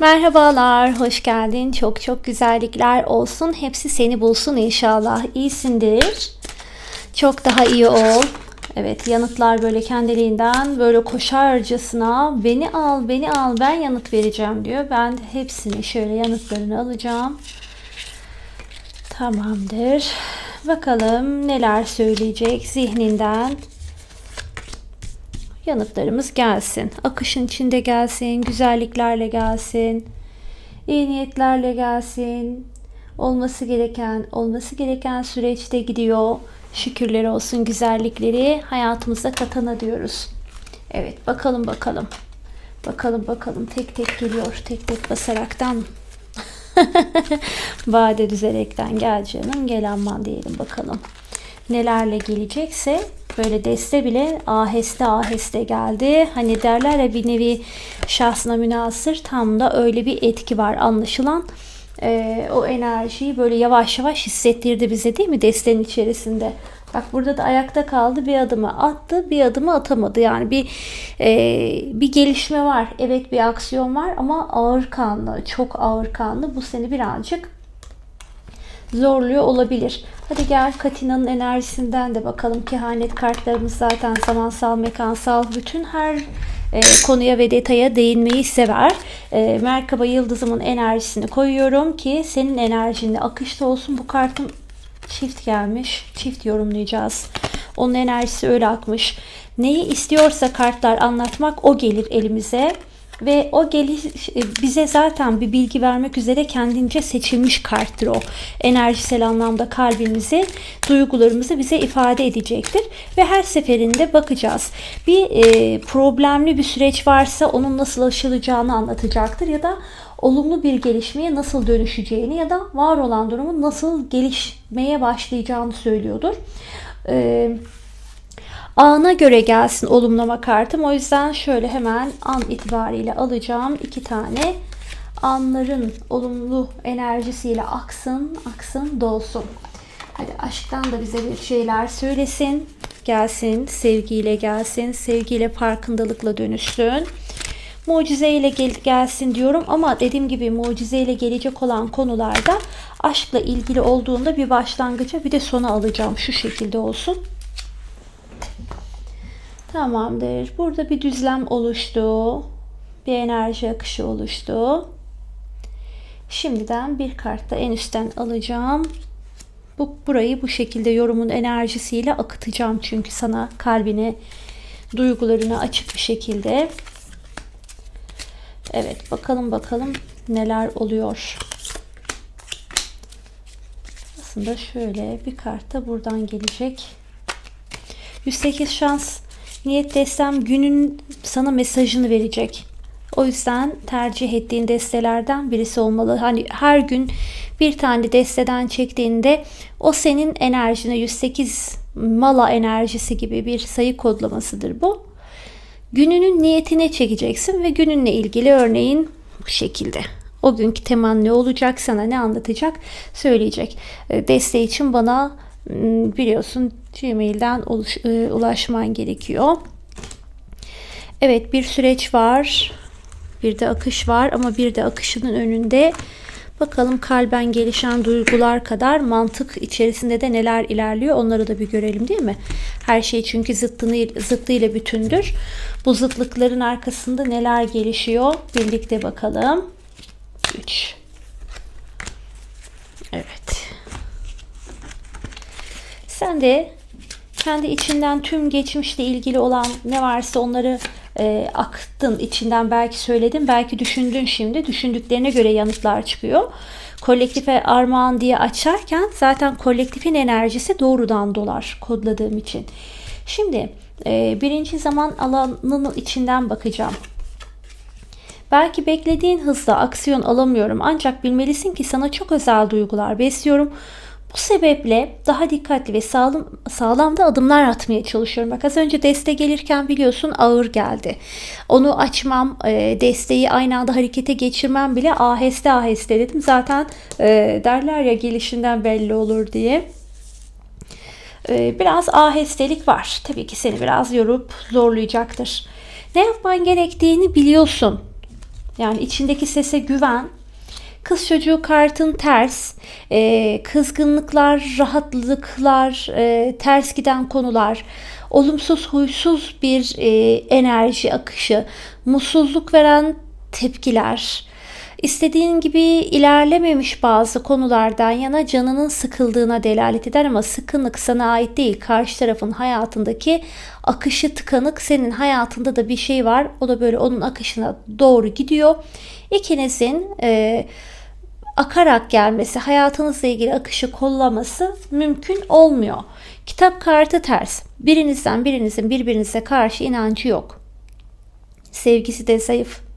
Merhabalar, hoş geldin. Çok çok güzellikler olsun. Hepsi seni bulsun inşallah. İyisindir. Çok daha iyi ol. Evet, yanıtlar böyle kendiliğinden böyle koşarcasına beni al, beni al, ben yanıt vereceğim diyor. Ben hepsini şöyle yanıtlarını alacağım. Tamamdır. Bakalım neler söyleyecek zihninden. Yanıtlarımız gelsin. Akışın içinde gelsin, güzelliklerle gelsin. iyi niyetlerle gelsin. Olması gereken, olması gereken süreçte gidiyor. Şükürler olsun güzellikleri hayatımıza katana diyoruz. Evet, bakalım bakalım. Bakalım bakalım tek tek geliyor. Tek tek basaraktan Vade düzerekten gel canım gel aman diyelim bakalım. Nelerle gelecekse böyle deste bile aheste aheste geldi. Hani derler ya bir nevi şahsına münasır tam da öyle bir etki var anlaşılan. Ee, o enerjiyi böyle yavaş yavaş hissettirdi bize değil mi destenin içerisinde. Bak burada da ayakta kaldı bir adımı attı bir adımı atamadı. Yani bir e, bir gelişme var. Evet bir aksiyon var ama ağır kanlı çok ağır kanlı bu seni birazcık zorluyor olabilir. Hadi gel Katina'nın enerjisinden de bakalım. Kehanet kartlarımız zaten zamansal, mekansal bütün her e, konuya ve detaya değinmeyi sever. E, Merkaba yıldızımın enerjisini koyuyorum ki senin enerjinde akışta olsun. Bu kartın çift gelmiş. Çift yorumlayacağız. Onun enerjisi öyle akmış. Neyi istiyorsa kartlar anlatmak o gelir elimize ve o geliş e, bize zaten bir bilgi vermek üzere kendince seçilmiş karttır o. Enerjisel anlamda kalbimizi, duygularımızı bize ifade edecektir ve her seferinde bakacağız. Bir e, problemli bir süreç varsa onun nasıl aşılacağını anlatacaktır ya da olumlu bir gelişmeye nasıl dönüşeceğini ya da var olan durumun nasıl gelişmeye başlayacağını söylüyordur. Eee ana göre gelsin olumlama kartım. O yüzden şöyle hemen an itibariyle alacağım. iki tane anların olumlu enerjisiyle aksın, aksın, dolsun. Hadi aşktan da bize bir şeyler söylesin. Gelsin, sevgiyle gelsin, sevgiyle farkındalıkla dönüşsün. Mucizeyle gel gelsin diyorum ama dediğim gibi mucizeyle gelecek olan konularda aşkla ilgili olduğunda bir başlangıca bir de sona alacağım. Şu şekilde olsun. Tamamdır. Burada bir düzlem oluştu. Bir enerji akışı oluştu. Şimdiden bir kart da en üstten alacağım. Bu burayı bu şekilde yorumun enerjisiyle akıtacağım çünkü sana kalbine, duygularına açık bir şekilde. Evet, bakalım bakalım neler oluyor. Aslında şöyle bir kart da buradan gelecek. 108 şans Niyet destem günün sana mesajını verecek. O yüzden tercih ettiğin destelerden birisi olmalı. Hani her gün bir tane desteden çektiğinde o senin enerjine 108 mala enerjisi gibi bir sayı kodlamasıdır bu. Gününün niyetine çekeceksin ve gününle ilgili örneğin bu şekilde. O günkü teman ne olacak sana ne anlatacak söyleyecek. E, desteği için bana Hmm, biliyorsun Gmail'den e, ulaşman gerekiyor. Evet bir süreç var. Bir de akış var ama bir de akışının önünde bakalım kalben gelişen duygular kadar mantık içerisinde de neler ilerliyor onları da bir görelim değil mi? Her şey çünkü zıttını, zıttıyla bütündür. Bu zıtlıkların arkasında neler gelişiyor birlikte bakalım. 3 Evet. Sen de kendi içinden tüm geçmişle ilgili olan ne varsa onları e, aktın içinden belki söyledin belki düşündün şimdi düşündüklerine göre yanıtlar çıkıyor. Kolektife armağan diye açarken zaten kolektifin enerjisi doğrudan dolar kodladığım için. Şimdi e, birinci zaman alanının içinden bakacağım. Belki beklediğin hızda aksiyon alamıyorum ancak bilmelisin ki sana çok özel duygular besliyorum. Bu sebeple daha dikkatli ve sağlam, sağlamda adımlar atmaya çalışıyorum. Bak az önce deste gelirken biliyorsun ağır geldi. Onu açmam, e, desteği aynı anda harekete geçirmem bile aheste aheste dedim. Zaten e, derler ya gelişinden belli olur diye. E, biraz ahestelik var. Tabii ki seni biraz yorup zorlayacaktır. Ne yapman gerektiğini biliyorsun. Yani içindeki sese güven. Kız çocuğu kartın ters. Ee, kızgınlıklar, rahatlıklar, e, ters giden konular. Olumsuz, huysuz bir e, enerji akışı. Mutsuzluk veren tepkiler. İstediğin gibi ilerlememiş bazı konulardan yana canının sıkıldığına delalet eder ama sıkınlık sana ait değil. Karşı tarafın hayatındaki akışı tıkanık. Senin hayatında da bir şey var. O da böyle onun akışına doğru gidiyor. İkinizin e, akarak gelmesi, hayatınızla ilgili akışı kollaması mümkün olmuyor. Kitap kartı ters. Birinizden birinizin birbirinize karşı inancı yok. Sevgisi de zayıf.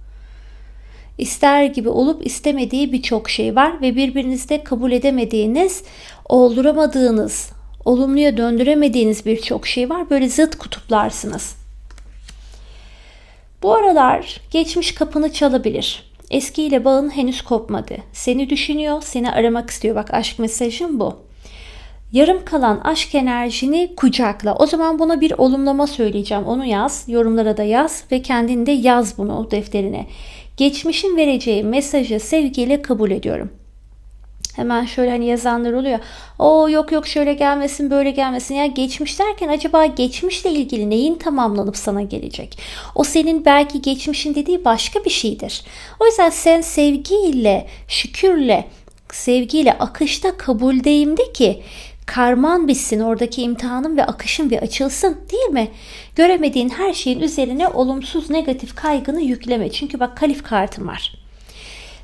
İster gibi olup istemediği birçok şey var ve birbirinizde kabul edemediğiniz, olduramadığınız, olumluya döndüremediğiniz birçok şey var. Böyle zıt kutuplarsınız. Bu aralar geçmiş kapını çalabilir. Eskiyle bağın henüz kopmadı. Seni düşünüyor, seni aramak istiyor. Bak aşk mesajım bu. Yarım kalan aşk enerjini kucakla. O zaman buna bir olumlama söyleyeceğim. Onu yaz, yorumlara da yaz ve kendinde yaz bunu defterine. Geçmişin vereceği mesajı sevgiyle kabul ediyorum. Hemen şöyle hani yazanlar oluyor. O yok yok şöyle gelmesin böyle gelmesin. Ya geçmiş derken acaba geçmişle ilgili neyin tamamlanıp sana gelecek? O senin belki geçmişin dediği başka bir şeydir. O yüzden sen sevgiyle, şükürle, sevgiyle akışta kabuldeyim de ki karman bitsin oradaki imtihanın ve akışın bir açılsın değil mi? Göremediğin her şeyin üzerine olumsuz negatif kaygını yükleme. Çünkü bak kalif kartım var.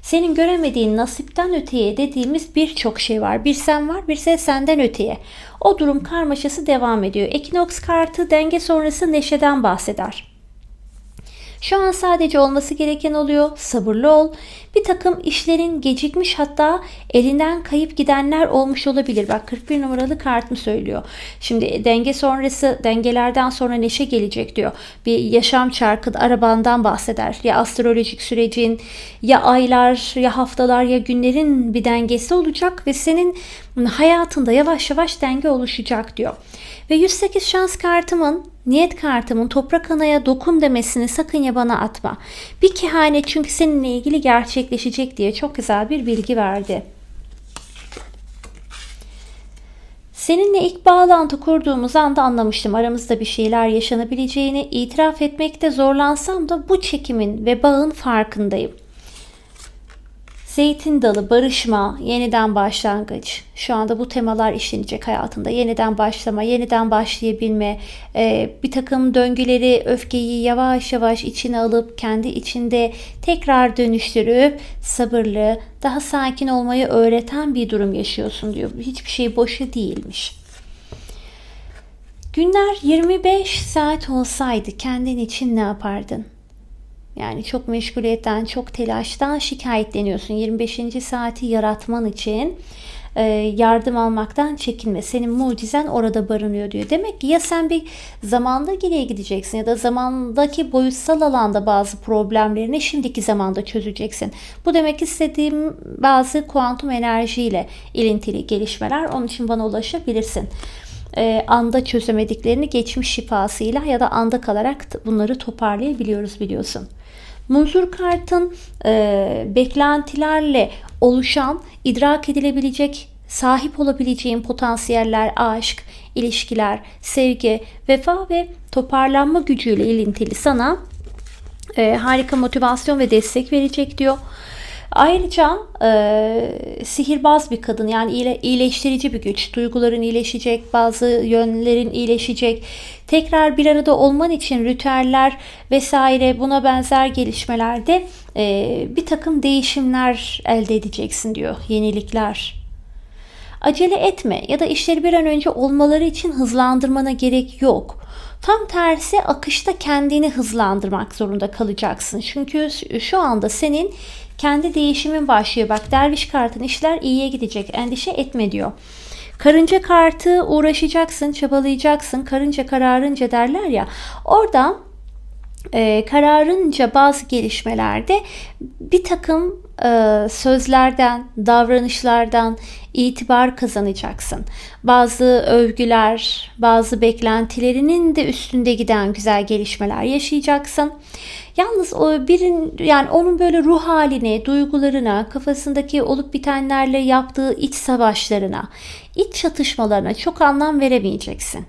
Senin göremediğin nasipten öteye dediğimiz birçok şey var. Bir sen var, bir sen senden öteye. O durum karmaşası devam ediyor. Ekinoks kartı denge sonrası neşeden bahseder. Şu an sadece olması gereken oluyor. Sabırlı ol. Bir takım işlerin gecikmiş hatta elinden kayıp gidenler olmuş olabilir. Bak 41 numaralı kartım söylüyor. Şimdi denge sonrası dengelerden sonra neşe gelecek diyor. Bir yaşam çarkı arabandan bahseder. Ya astrolojik sürecin ya aylar ya haftalar ya günlerin bir dengesi olacak ve senin hayatında yavaş yavaş denge oluşacak diyor. Ve 108 şans kartımın niyet kartımın toprak anaya dokun demesini sakın ya bana atma. Bir kehanet çünkü seninle ilgili gerçekleşecek diye çok güzel bir bilgi verdi. Seninle ilk bağlantı kurduğumuz anda anlamıştım aramızda bir şeyler yaşanabileceğini itiraf etmekte zorlansam da bu çekimin ve bağın farkındayım. Zeytin dalı, barışma, yeniden başlangıç. Şu anda bu temalar işlenecek hayatında. Yeniden başlama, yeniden başlayabilme, e, bir takım döngüleri, öfkeyi yavaş yavaş içine alıp kendi içinde tekrar dönüştürüp sabırlı, daha sakin olmayı öğreten bir durum yaşıyorsun diyor. Hiçbir şey boşa değilmiş. Günler 25 saat olsaydı kendin için ne yapardın? Yani çok meşguliyetten, çok telaştan şikayetleniyorsun. 25. saati yaratman için e, yardım almaktan çekinme. Senin mucizen orada barınıyor diyor. Demek ki ya sen bir zamanda geriye gideceksin ya da zamandaki boyutsal alanda bazı problemlerini şimdiki zamanda çözeceksin. Bu demek istediğim bazı kuantum enerjiyle ilintili gelişmeler. Onun için bana ulaşabilirsin e, anda çözemediklerini geçmiş şifasıyla ya da anda kalarak bunları toparlayabiliyoruz biliyorsun. Muzur kartın e, beklentilerle oluşan, idrak edilebilecek, sahip olabileceğin potansiyeller, aşk, ilişkiler, sevgi, vefa ve toparlanma gücüyle ilintili sana e, harika motivasyon ve destek verecek diyor. Ayrıca e, sihirbaz bir kadın yani iyile, iyileştirici bir güç. Duyguların iyileşecek, bazı yönlerin iyileşecek. Tekrar bir arada olman için ritüeller vesaire buna benzer gelişmelerde e, bir takım değişimler elde edeceksin diyor. Yenilikler. Acele etme ya da işleri bir an önce olmaları için hızlandırmana gerek yok. Tam tersi akışta kendini hızlandırmak zorunda kalacaksın. Çünkü şu anda senin kendi değişimin başlıyor. Bak derviş kartın işler iyiye gidecek. Endişe etme diyor. Karınca kartı uğraşacaksın, çabalayacaksın. Karınca kararınca derler ya. Orada e, kararınca bazı gelişmelerde bir takım e, sözlerden, davranışlardan itibar kazanacaksın. Bazı övgüler, bazı beklentilerinin de üstünde giden güzel gelişmeler yaşayacaksın. Yalnız o birin yani onun böyle ruh haline, duygularına, kafasındaki olup bitenlerle yaptığı iç savaşlarına, iç çatışmalarına çok anlam veremeyeceksin.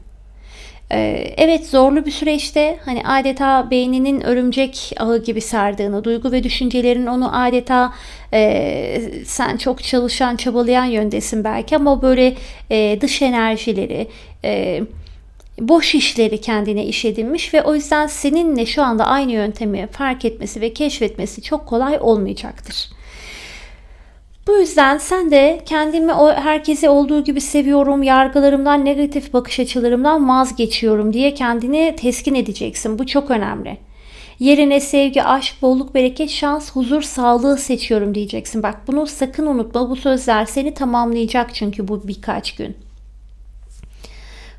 Ee, evet zorlu bir süreçte hani adeta beyninin örümcek ağı gibi sardığını, duygu ve düşüncelerin onu adeta e, sen çok çalışan, çabalayan yöndesin belki ama böyle e, dış enerjileri, e, boş işleri kendine iş edinmiş ve o yüzden seninle şu anda aynı yöntemi fark etmesi ve keşfetmesi çok kolay olmayacaktır. Bu yüzden sen de kendimi o herkesi olduğu gibi seviyorum, yargılarımdan, negatif bakış açılarımdan vazgeçiyorum diye kendini teskin edeceksin. Bu çok önemli. Yerine sevgi, aşk, bolluk, bereket, şans, huzur, sağlığı seçiyorum diyeceksin. Bak bunu sakın unutma. Bu sözler seni tamamlayacak çünkü bu birkaç gün.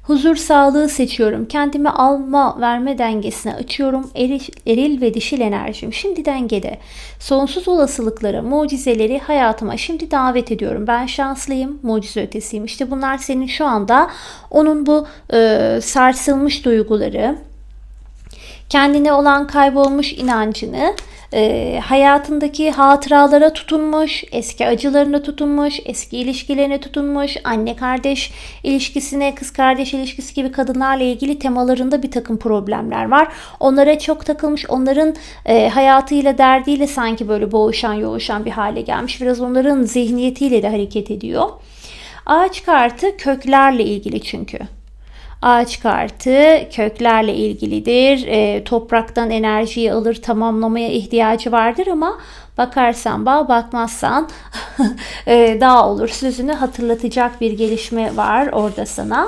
Huzur sağlığı seçiyorum. Kendimi alma verme dengesine açıyorum. Eril, eril ve dişil enerjim şimdi dengede. Sonsuz olasılıkları, mucizeleri hayatıma şimdi davet ediyorum. Ben şanslıyım, mucize ötesiyim. İşte bunlar senin şu anda onun bu e, sarsılmış duyguları, kendine olan kaybolmuş inancını e, hayatındaki hatıralara tutunmuş, eski acılarına tutunmuş, eski ilişkilerine tutunmuş, anne kardeş ilişkisine, kız kardeş ilişkisi gibi kadınlarla ilgili temalarında bir takım problemler var. Onlara çok takılmış, onların e, hayatıyla, derdiyle sanki böyle boğuşan, yoğuşan bir hale gelmiş. Biraz onların zihniyetiyle de hareket ediyor. Ağaç kartı köklerle ilgili çünkü. Ağaç kartı köklerle ilgilidir. E, topraktan enerjiyi alır, tamamlamaya ihtiyacı vardır ama bakarsan bağ, bakmazsan e, dağ olur. Sözünü hatırlatacak bir gelişme var orada sana.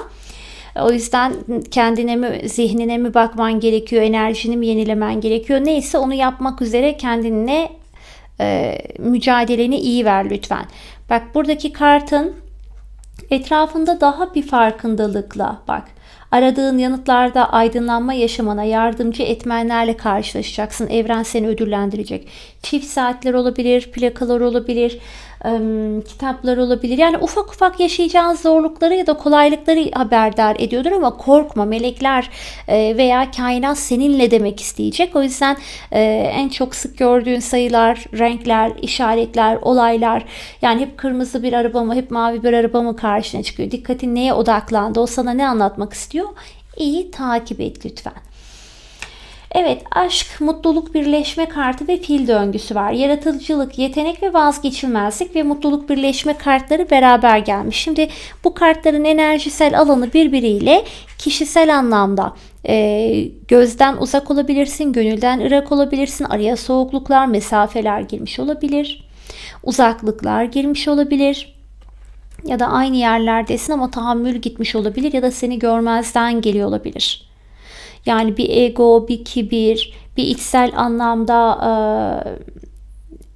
O yüzden kendine mi, zihnine mi bakman gerekiyor, enerjini mi yenilemen gerekiyor. Neyse onu yapmak üzere kendine e, mücadeleni iyi ver lütfen. Bak buradaki kartın etrafında daha bir farkındalıkla bak Aradığın yanıtlarda aydınlanma yaşamana yardımcı etmenlerle karşılaşacaksın. Evren seni ödüllendirecek. Çift saatler olabilir, plakalar olabilir, kitaplar olabilir. Yani ufak ufak yaşayacağın zorlukları ya da kolaylıkları haberdar ediyordur ama korkma melekler e, veya kainat seninle demek isteyecek. O yüzden e, en çok sık gördüğün sayılar, renkler, işaretler, olaylar yani hep kırmızı bir araba mı hep mavi bir araba mı karşına çıkıyor. Dikkatin neye odaklandı? O sana ne anlatmak istiyor? İyi takip et lütfen. Evet aşk, mutluluk, birleşme kartı ve fil döngüsü var. Yaratıcılık, yetenek ve vazgeçilmezlik ve mutluluk birleşme kartları beraber gelmiş. Şimdi bu kartların enerjisel alanı birbiriyle kişisel anlamda e, gözden uzak olabilirsin, gönülden ırak olabilirsin, araya soğukluklar, mesafeler girmiş olabilir, uzaklıklar girmiş olabilir ya da aynı yerlerdesin ama tahammül gitmiş olabilir ya da seni görmezden geliyor olabilir. Yani bir ego, bir kibir, bir içsel anlamda e,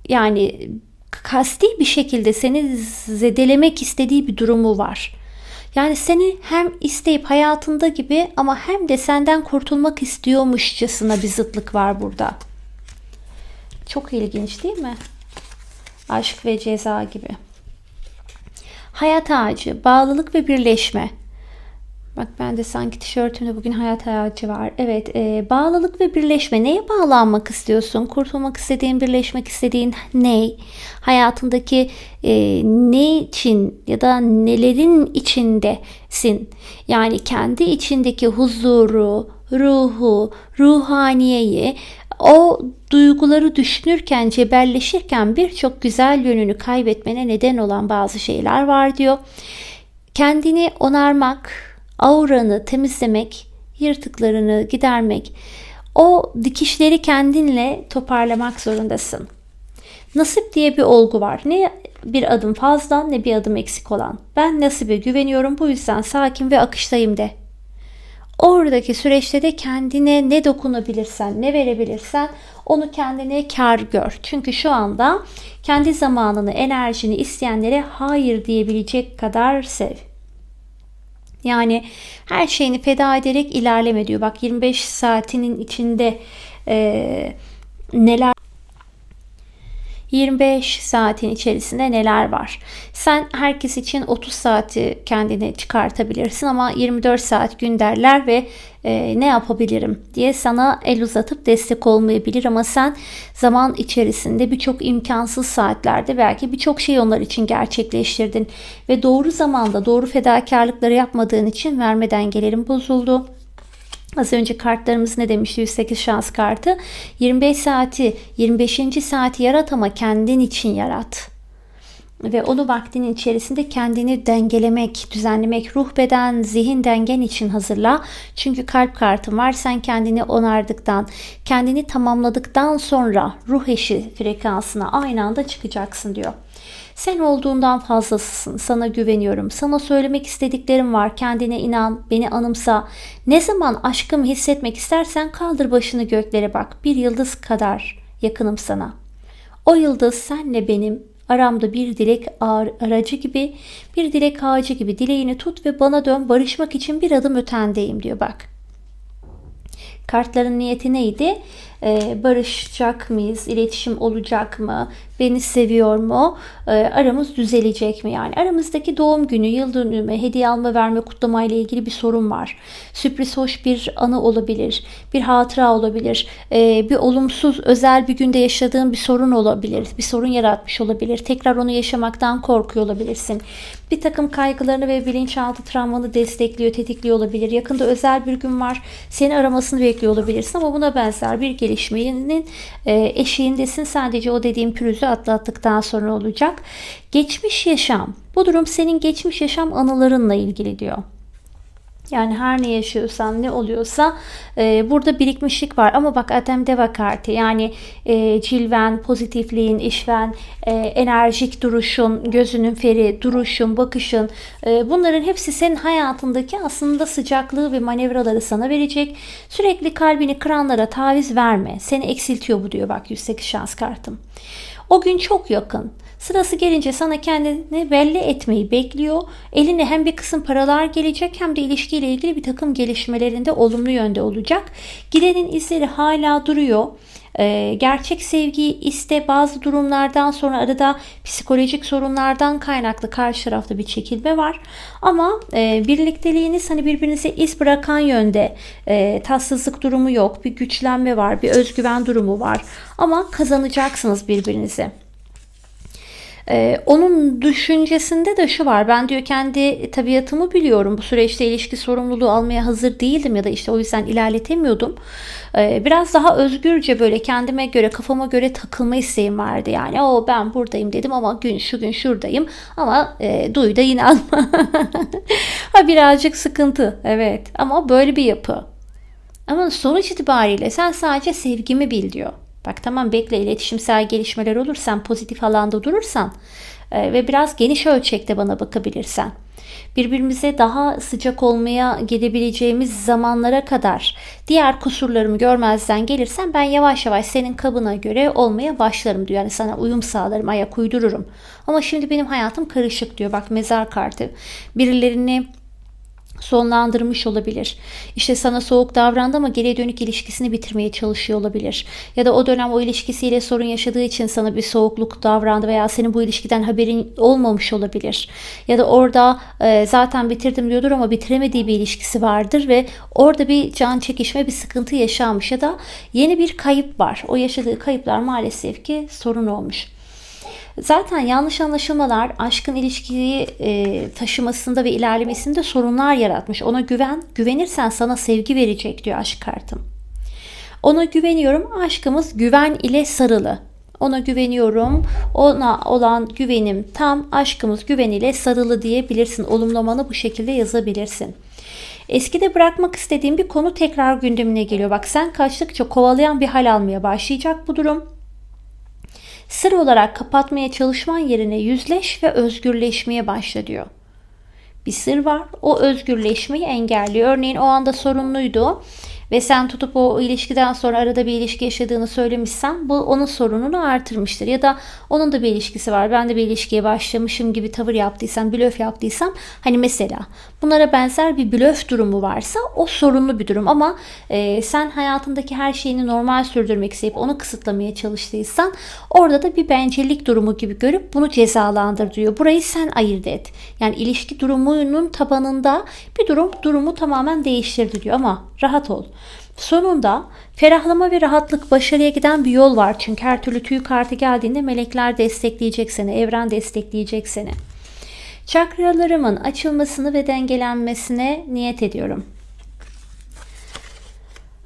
yani kasti bir şekilde seni zedelemek istediği bir durumu var. Yani seni hem isteyip hayatında gibi ama hem de senden kurtulmak istiyormuşçasına bir zıtlık var burada. Çok ilginç değil mi? Aşk ve ceza gibi. Hayat ağacı, bağlılık ve birleşme. Bak ben de sanki tişörtümde bugün hayat hayatı var. Evet e, bağlılık ve birleşme. Neye bağlanmak istiyorsun? Kurtulmak istediğin, birleşmek istediğin ne? Hayatındaki e, ne için ya da nelerin içindesin? Yani kendi içindeki huzuru, ruhu, ruhaniyeyi o duyguları düşünürken, cebelleşirken birçok güzel yönünü kaybetmene neden olan bazı şeyler var diyor. Kendini onarmak, auranı temizlemek, yırtıklarını gidermek, o dikişleri kendinle toparlamak zorundasın. Nasip diye bir olgu var. Ne bir adım fazla ne bir adım eksik olan. Ben nasibe güveniyorum bu yüzden sakin ve akıştayım de. Oradaki süreçte de kendine ne dokunabilirsen, ne verebilirsen onu kendine kar gör. Çünkü şu anda kendi zamanını, enerjini isteyenlere hayır diyebilecek kadar sev. Yani her şeyini feda ederek ilerleme diyor. Bak 25 saatinin içinde e, neler 25 saatin içerisinde neler var? Sen herkes için 30 saati kendine çıkartabilirsin ama 24 saat gün derler ve e, ne yapabilirim diye sana el uzatıp destek olmayabilir ama sen zaman içerisinde birçok imkansız saatlerde belki birçok şey onlar için gerçekleştirdin ve doğru zamanda doğru fedakarlıkları yapmadığın için vermeden gelelim bozuldu. Az önce kartlarımız ne demişti? 108 şans kartı. 25 saati, 25. saati yarat ama kendin için yarat. Ve onu vaktinin içerisinde kendini dengelemek, düzenlemek, ruh beden, zihin dengen için hazırla. Çünkü kalp kartın var. Sen kendini onardıktan, kendini tamamladıktan sonra ruh eşi frekansına aynı anda çıkacaksın diyor. Sen olduğundan fazlasısın. Sana güveniyorum. Sana söylemek istediklerim var. Kendine inan, beni anımsa. Ne zaman aşkımı hissetmek istersen kaldır başını göklere bak. Bir yıldız kadar yakınım sana. O yıldız senle benim aramda bir dilek aracı gibi, bir dilek ağacı gibi dileğini tut ve bana dön barışmak için bir adım ötendeyim diyor bak. Kartların niyeti neydi? Ee, barışacak mıyız? İletişim olacak mı? Beni seviyor mu? Ee, aramız düzelecek mi? Yani aramızdaki doğum günü, yıl dönümü, hediye alma verme, kutlama ilgili bir sorun var. Sürpriz hoş bir anı olabilir. Bir hatıra olabilir. Ee, bir olumsuz, özel bir günde yaşadığın bir sorun olabilir. Bir sorun yaratmış olabilir. Tekrar onu yaşamaktan korkuyor olabilirsin. Bir takım kaygılarını ve bilinçaltı travmanı destekliyor, tetikliyor olabilir. Yakında özel bir gün var. Seni aramasını bekliyor olabilirsin ama buna benzer bir gelişmenin e, eşiğindesin. Sadece o dediğim pürüzü atlattıktan sonra olacak. Geçmiş yaşam. Bu durum senin geçmiş yaşam anılarınla ilgili diyor. Yani her ne yaşıyorsan ne oluyorsa e, burada birikmişlik var. Ama bak Adem Deva kartı yani e, cilven, pozitifliğin, işven, e, enerjik duruşun, gözünün feri, duruşun, bakışın e, bunların hepsi senin hayatındaki aslında sıcaklığı ve manevraları sana verecek. Sürekli kalbini kıranlara taviz verme. Seni eksiltiyor bu diyor bak 108 şans kartım. O gün çok yakın. Sırası gelince sana kendini belli etmeyi bekliyor. Eline hem bir kısım paralar gelecek hem de ilişkiyle ilgili bir takım gelişmelerinde olumlu yönde olacak. Gidenin izleri hala duruyor. Ee, gerçek sevgiyi iste bazı durumlardan sonra arada psikolojik sorunlardan kaynaklı karşı tarafta bir çekilme var. Ama e, birlikteliğiniz hani birbirinize iz bırakan yönde e, tatsızlık durumu yok. Bir güçlenme var, bir özgüven durumu var. Ama kazanacaksınız birbirinizi. Ee, onun düşüncesinde de şu var. Ben diyor kendi tabiatımı biliyorum. Bu süreçte ilişki sorumluluğu almaya hazır değildim ya da işte o yüzden ilerletemiyordum. Ee, biraz daha özgürce böyle kendime göre kafama göre takılma isteğim vardı. Yani o ben buradayım dedim ama gün şu gün şuradayım ama e, duy da inanma. ha birazcık sıkıntı evet ama böyle bir yapı. Ama sonuç itibariyle sen sadece sevgimi bil diyor. Bak tamam bekle iletişimsel gelişmeler olur sen pozitif alanda durursan e, ve biraz geniş ölçekte bana bakabilirsen birbirimize daha sıcak olmaya gelebileceğimiz zamanlara kadar diğer kusurlarımı görmezden gelirsen ben yavaş yavaş senin kabına göre olmaya başlarım diyor. Yani sana uyum sağlarım, ayak uydururum. Ama şimdi benim hayatım karışık diyor. Bak mezar kartı. Birilerini sonlandırmış olabilir. İşte sana soğuk davrandı ama geriye dönük ilişkisini bitirmeye çalışıyor olabilir. Ya da o dönem o ilişkisiyle sorun yaşadığı için sana bir soğukluk davrandı veya senin bu ilişkiden haberin olmamış olabilir. Ya da orada e, zaten bitirdim diyordur ama bitiremediği bir ilişkisi vardır ve orada bir can çekişme bir sıkıntı yaşanmış ya da yeni bir kayıp var. O yaşadığı kayıplar maalesef ki sorun olmuş. Zaten yanlış anlaşılmalar aşkın ilişkiyi e, taşımasında ve ilerlemesinde sorunlar yaratmış. Ona güven, güvenirsen sana sevgi verecek diyor aşk kartım. Ona güveniyorum. Aşkımız güven ile sarılı. Ona güveniyorum. Ona olan güvenim tam aşkımız güven ile sarılı diyebilirsin. Olumlamanı bu şekilde yazabilirsin. Eskide bırakmak istediğim bir konu tekrar gündemine geliyor. Bak sen kaçtıkça kovalayan bir hal almaya başlayacak bu durum. Sır olarak kapatmaya çalışman yerine yüzleş ve özgürleşmeye başla diyor. Bir sır var. O özgürleşmeyi engelliyor. Örneğin o anda sorunluydu. ve sen tutup o ilişkiden sonra arada bir ilişki yaşadığını söylemişsen bu onun sorununu artırmıştır. Ya da onun da bir ilişkisi var. Ben de bir ilişkiye başlamışım gibi tavır yaptıysam, blöf yaptıysam hani mesela bunlara benzer bir blöf durumu varsa o sorunlu bir durum ama e, sen hayatındaki her şeyini normal sürdürmek isteyip onu kısıtlamaya çalıştıysan orada da bir bencillik durumu gibi görüp bunu cezalandır diyor. Burayı sen ayırt et. Yani ilişki durumunun tabanında bir durum durumu tamamen değiştirdi diyor ama rahat ol. Sonunda ferahlama ve rahatlık başarıya giden bir yol var. Çünkü her türlü tüy kartı geldiğinde melekler destekleyecek seni, evren destekleyecek seni. Çakralarımın açılmasını ve dengelenmesine niyet ediyorum.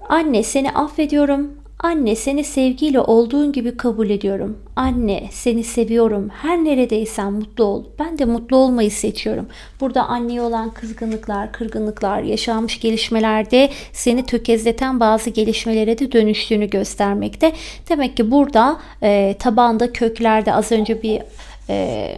Anne seni affediyorum. Anne seni sevgiyle olduğun gibi kabul ediyorum. Anne seni seviyorum. Her neredeysen mutlu ol. Ben de mutlu olmayı seçiyorum. Burada anneye olan kızgınlıklar, kırgınlıklar, yaşanmış gelişmelerde seni tökezleten bazı gelişmelere de dönüştüğünü göstermekte. Demek ki burada e, tabanda köklerde az önce bir e,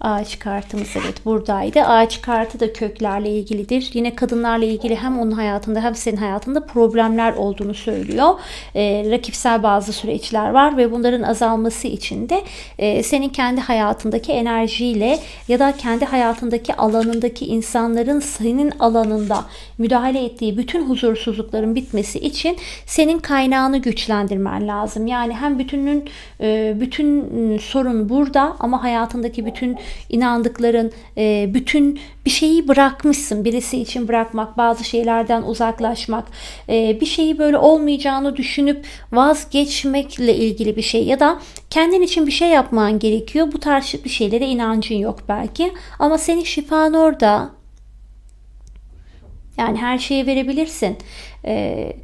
Ağaç kartımız evet buradaydı. Ağaç kartı da köklerle ilgilidir. Yine kadınlarla ilgili hem onun hayatında hem senin hayatında problemler olduğunu söylüyor. E, rakipsel bazı süreçler var ve bunların azalması için de e, senin kendi hayatındaki enerjiyle ya da kendi hayatındaki alanındaki insanların senin alanında müdahale ettiği bütün huzursuzlukların bitmesi için senin kaynağını güçlendirmen lazım. Yani hem bütünün e, bütün sorun burada ama hayatındaki bütün inandıkların e, bütün bir şeyi bırakmışsın. Birisi için bırakmak, bazı şeylerden uzaklaşmak, e, bir şeyi böyle olmayacağını düşünüp vazgeçmekle ilgili bir şey ya da kendin için bir şey yapman gerekiyor. Bu tarz bir şeylere inancın yok belki ama senin şifan orada. Yani her şeyi verebilirsin. Eee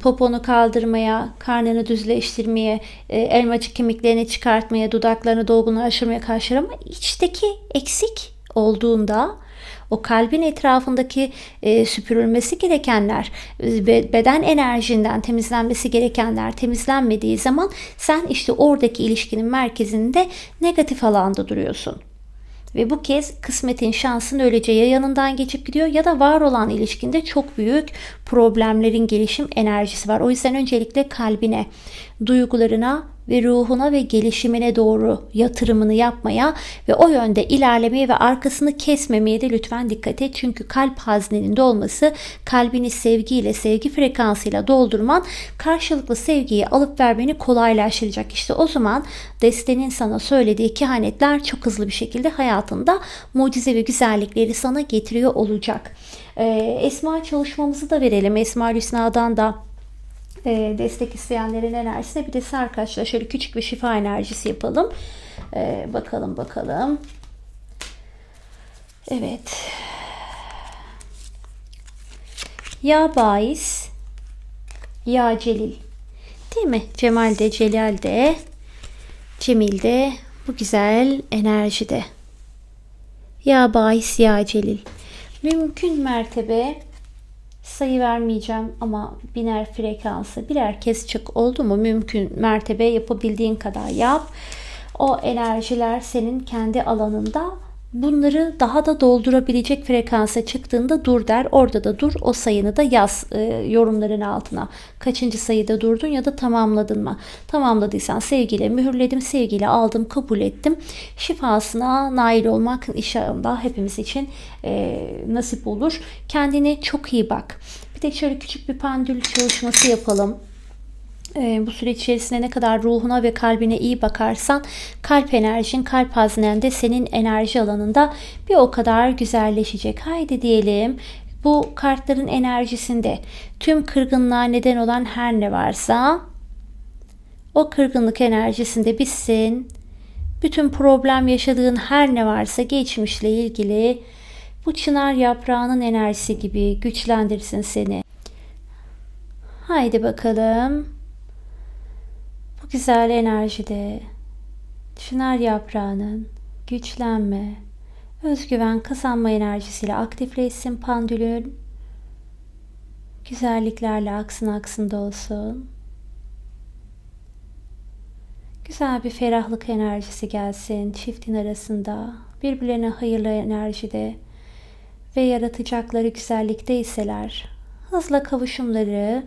poponu kaldırmaya, karnını düzleştirmeye, e, elmacık kemiklerini çıkartmaya, dudaklarını dolgunlaştırmaya karşı ama içteki eksik olduğunda o kalbin etrafındaki e, süpürülmesi gerekenler, e, beden enerjinden temizlenmesi gerekenler temizlenmediği zaman sen işte oradaki ilişkinin merkezinde negatif alanda duruyorsun. Ve bu kez kısmetin şansın öylece ya yanından geçip gidiyor ya da var olan ilişkinde çok büyük problemlerin gelişim enerjisi var. O yüzden öncelikle kalbine, duygularına ve ruhuna ve gelişimine doğru yatırımını yapmaya ve o yönde ilerlemeye ve arkasını kesmemeye de lütfen dikkat et. Çünkü kalp haznenin olması kalbini sevgiyle, sevgi frekansıyla doldurman karşılıklı sevgiyi alıp vermeni kolaylaştıracak. İşte o zaman destenin sana söylediği kehanetler çok hızlı bir şekilde hayatında mucize ve güzellikleri sana getiriyor olacak. Ee, Esma çalışmamızı da verelim. Esma Hüsna'dan da e, destek isteyenlerin enerjisine bir de arkadaşlar şöyle küçük bir şifa enerjisi yapalım. E, bakalım bakalım. Evet. Ya Bais, Ya Celil. Değil mi? Cemal de, Celal de, Cemil de bu güzel enerjide. Ya Bais, Ya Celil. Mümkün mertebe sayı vermeyeceğim ama biner frekansı birer kez çık oldu mu mümkün mertebe yapabildiğin kadar yap. O enerjiler senin kendi alanında bunları daha da doldurabilecek frekansa çıktığında dur der. Orada da dur. O sayını da yaz e, yorumların altına. Kaçıncı sayıda durdun ya da tamamladın mı? Tamamladıysan sevgiyle mühürledim, sevgiyle aldım, kabul ettim. Şifasına nail olmak inşallah hepimiz için e, nasip olur. Kendine çok iyi bak. Bir de şöyle küçük bir pendül çalışması yapalım e, bu süreç içerisinde ne kadar ruhuna ve kalbine iyi bakarsan kalp enerjin, kalp haznen de senin enerji alanında bir o kadar güzelleşecek. Haydi diyelim bu kartların enerjisinde tüm kırgınlığa neden olan her ne varsa o kırgınlık enerjisinde bitsin. Bütün problem yaşadığın her ne varsa geçmişle ilgili bu çınar yaprağının enerjisi gibi güçlendirsin seni. Haydi bakalım. Bu güzel enerjide çınar yaprağının güçlenme, özgüven kazanma enerjisiyle aktifleşsin pandülün. Güzelliklerle aksın aksında olsun. Güzel bir ferahlık enerjisi gelsin çiftin arasında. Birbirlerine hayırlı enerjide ve yaratacakları güzellikteyseler hızla kavuşumları,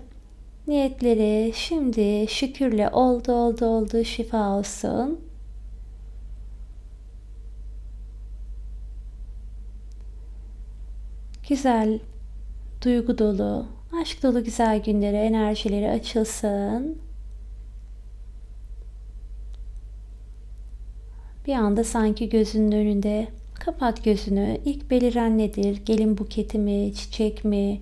niyetleri şimdi şükürle oldu oldu oldu şifa olsun. Güzel, duygu dolu, aşk dolu güzel günlere enerjileri açılsın. Bir anda sanki gözünün önünde kapat gözünü. İlk beliren nedir? Gelin buketi mi, çiçek mi?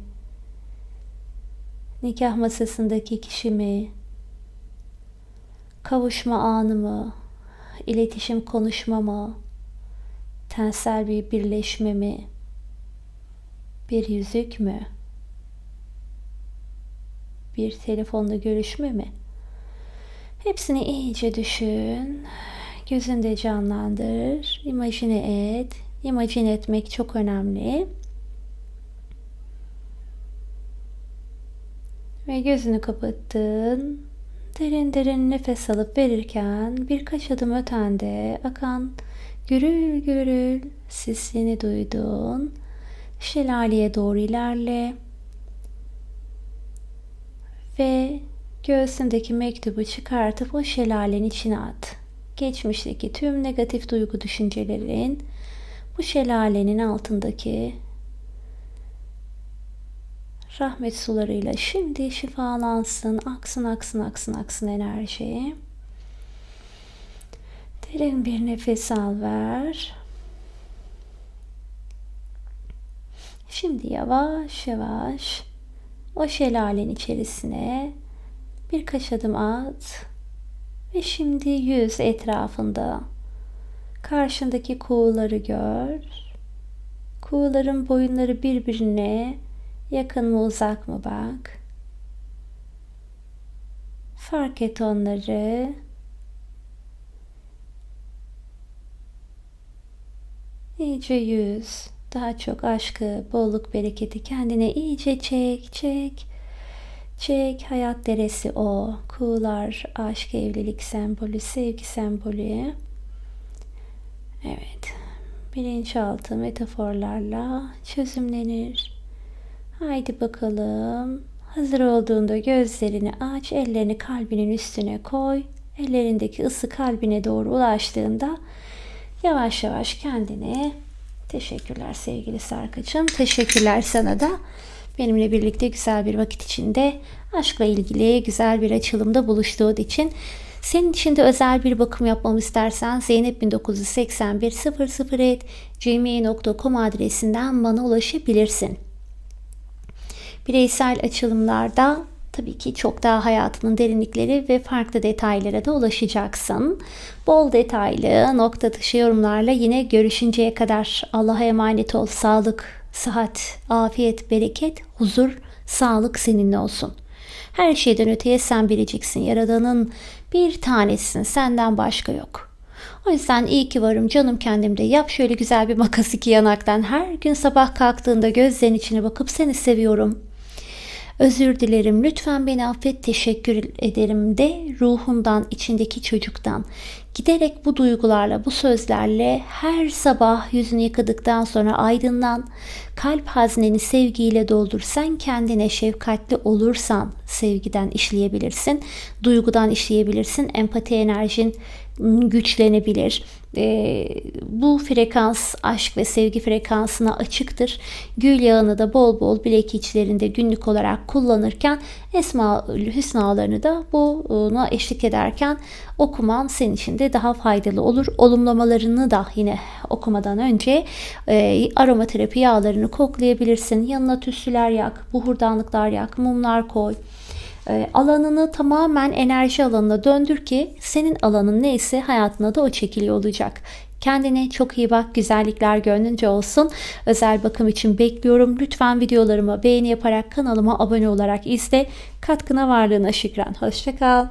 Nikah masasındaki kişi mi? Kavuşma anı mı? İletişim konuşma mı? Tensel bir birleşme mi? Bir yüzük mü? Bir telefonla görüşme mi? Hepsini iyice düşün. Gözünde canlandır. imajine et. İmajine etmek çok önemli. Ve gözünü kapattın. Derin derin nefes alıp verirken birkaç adım ötende akan gürül gürül sesini duydun. Şelaleye doğru ilerle. Ve göğsündeki mektubu çıkartıp o şelalenin içine at. Geçmişteki tüm negatif duygu düşüncelerin bu şelalenin altındaki rahmet sularıyla şimdi şifalansın. Aksın aksın aksın aksın enerji. Derin bir nefes al ver. Şimdi yavaş yavaş o şelalenin içerisine birkaç adım at ve şimdi yüz etrafında karşındaki kuğuları gör. Kuğuların boyunları birbirine yakın mı uzak mı bak. Fark et onları. İyice yüz. Daha çok aşkı, bolluk, bereketi kendine iyice çek, çek. Çek hayat deresi o. Kuğular, aşk, evlilik sembolü, sevgi sembolü. Evet. Bilinçaltı metaforlarla çözümlenir. Haydi bakalım. Hazır olduğunda gözlerini aç, ellerini kalbinin üstüne koy. Ellerindeki ısı kalbine doğru ulaştığında yavaş yavaş kendine teşekkürler sevgili Sarkaç'ım. Teşekkürler sana da benimle birlikte güzel bir vakit içinde aşkla ilgili güzel bir açılımda buluştuğun için senin için de özel bir bakım yapmamı istersen Zeynep 1981 007 gmail.com adresinden bana ulaşabilirsin. Bireysel açılımlarda tabii ki çok daha hayatının derinlikleri ve farklı detaylara da ulaşacaksın. Bol detaylı nokta dışı yorumlarla yine görüşünceye kadar Allah'a emanet ol. Sağlık, sıhhat, afiyet, bereket, huzur, sağlık seninle olsun. Her şeyden öteye sen biriciksin. Yaradanın bir tanesin. Senden başka yok. O yüzden iyi ki varım canım kendimde. Yap şöyle güzel bir makas iki yanaktan. Her gün sabah kalktığında gözlerin içine bakıp seni seviyorum. Özür dilerim. Lütfen beni affet. Teşekkür ederim de ruhundan, içindeki çocuktan. Giderek bu duygularla, bu sözlerle her sabah yüzünü yıkadıktan sonra aydınlan. Kalp hazneni sevgiyle doldur. Sen kendine şefkatli olursan sevgiden işleyebilirsin. Duygudan işleyebilirsin. Empati enerjin güçlenebilir. E, bu frekans aşk ve sevgi frekansına açıktır. Gül yağını da bol bol bilek içlerinde günlük olarak kullanırken Esma Hüsnalarını da buna eşlik ederken okuman senin için de daha faydalı olur. Olumlamalarını da yine okumadan önce e, aromaterapi yağlarını koklayabilirsin. Yanına tütsüler yak, buhurdanlıklar yak, mumlar koy. E, alanını tamamen enerji alanına döndür ki senin alanın neyse hayatına da o çekili olacak. Kendine çok iyi bak. Güzellikler gönlünce olsun. Özel bakım için bekliyorum. Lütfen videolarıma beğeni yaparak kanalıma abone olarak izle. Katkına varlığına şükran. Hoşçakal.